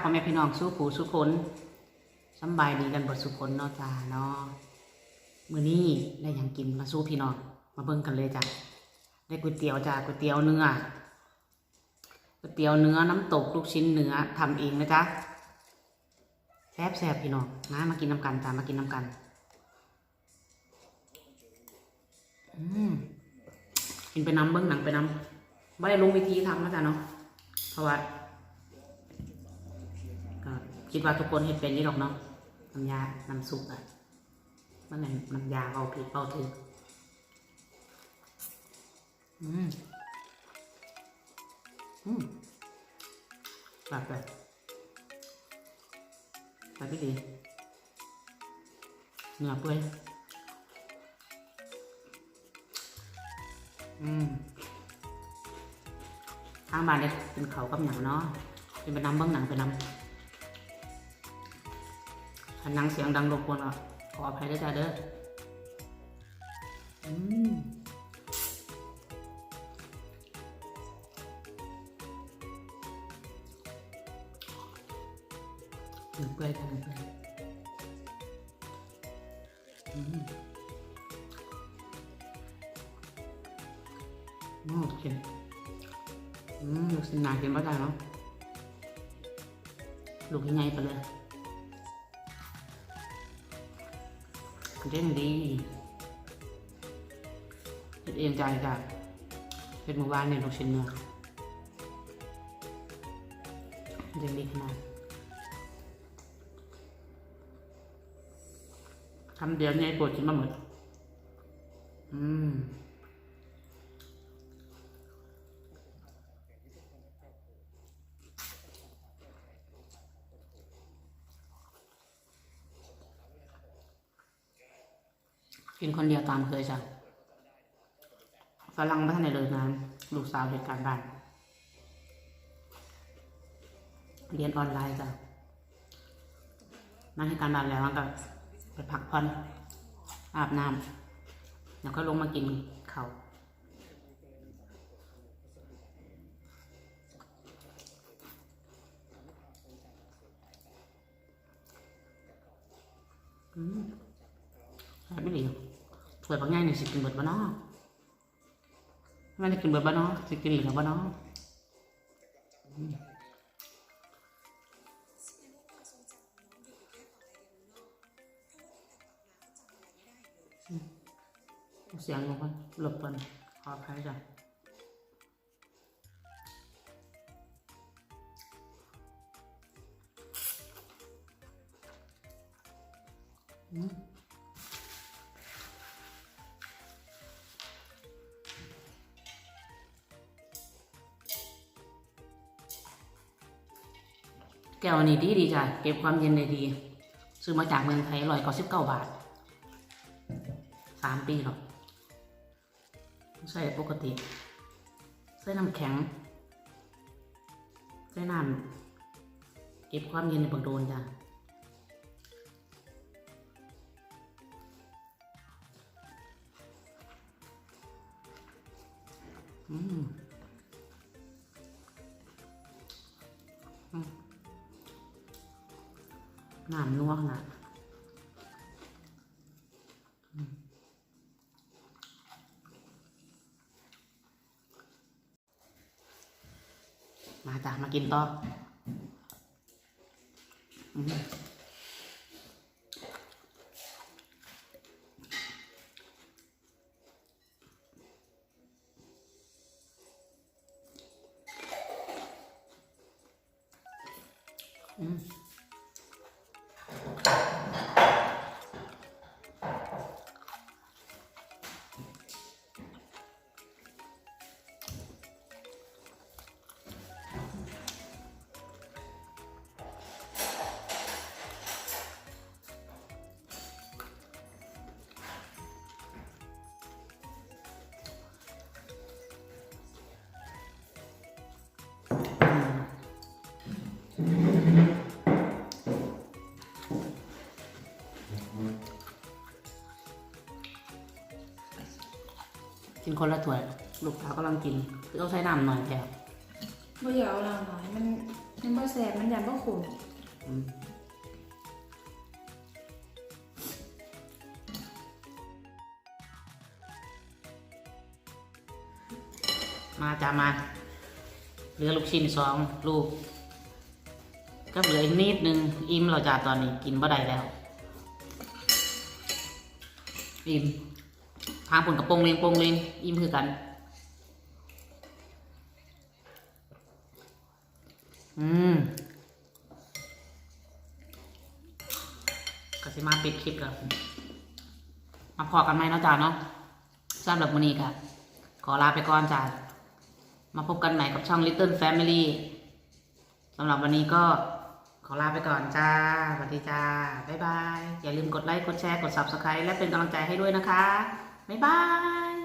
พ่อแม่พี่น้องสู้ผู้สู้คนสำบายดีกันบทสุคนเนาะจ้าเนาะมื้อนี้ได้ยังกินมาสู้พี่น้องมาเบิ่งกันเลยจ้ะได้ก๋วยเตี๋ยวจ้าก๋วยเตี๋ยวเนื้อก๋วยเตี๋ยวเนื้อน้ำตกลูกชิ้นเนื้อทำเองนะจ๊ะแซ่บแซ่บพี่น้องมามากินน้ำกันจ้ามากินน้ำกันอืมกินไปน้ำเบิ้งหนังไปน้ำไม่ได้ลงวิธีทำนะจ๊ะเนาะเพราะว่า คิดว่าทุกคนเห็นเป็นนี่หรอกเนาะน้ำยา น้ำซุปอะมันเป็นน้ำยาเอาผิดเอาถืออืม อืมแบบแบบแบบไม่ดีเนื้อเปื่อยอืมทางบ้านเนี่ยเป็นเขากับหนังเนาะเป็นไปนำเบื้องหนังไปนำ ถ้านังเสียงดังรบกวนอะขออภัยด้วยจ้าเด้ออืมถึงเปื่อยกันเลยอืมโอเคอืมลูกสินนาเค็มป่ะจ้เนาะลูกยังไงไปเลย เล่นดีเฮ็ดเองใจจ้ะเฮ็ดเมื่อวานเนี่ยลูกชิ้นเนื้อเล่นดีขนาดคำเดียวเนี่ยปวดกินมาหมดอืม กินคนเดียวตามเคยจ้ะฝรั่งไม่ทันเลยนะลูกสาวเหตุการณ์บ้าน เรียนออนไลน์จ้ะมาเหตุการณ์บ้านแล้วก็ไปพักผ่อนอาบน้ำแล้วก็ลงมากินเขาวอืมไม่ดีถว วยบางง่ายนี่สิกินเบิดบ้านนอกไม่ได้กินเบิดบ้านนอกสิกินเหลือบ้านนอกอืมอืมเสียงลงไปหลบกันขออภัยจ้ะอืม แก้วนนี้ดีดีจ้ะเก็บความเย็นได้ดี ซื้อมาจากเมืองไทยร้อยเก้าสิบเก้าบาทสามปีหรอกใส่ปกติ ใส่น้ำแข็ง ใส่น้ำเก็บความเย็นในบังโดนจ้ะอืม น้ำนัวขนาดอืมมาจ้ะมากินต่ออืม กินคนละถ้วย ลูกสาวกำลังกินคือต้องใช้น้ำหน่อยแถวไม่อยากเอาเราหน่อยมันมันบ่แสบมันอยากบ่ขุ่นอืมมาจ้ามา เหลือลูกชิ้นสองลูก ก็เหลืออีกนิดนึง อิ่มเราจ้าตอนนี้กินบ่ได้แล้ว อิ่ม ทางผลกระโปรงเลงโปรงเลงอิ่มคือกัน อืมก็สิมาปิดคลิปแล้วมาพอกันไหมเนาะจ้าเนาะสำหรับวันนี้ค่ะ ขอลาไปก่อนจ้ามาพบกันใหม่กับช่อง Little Family สำหรับวันนี้ก็ขอลาไปก่อนจ้าสวัสดีจ้า บ๊ายบาย อย่าลืมกดไลค์ กดแชร์ กด Subscribe และเป็นกำลังใจให้ด้วยนะคะ 拜拜。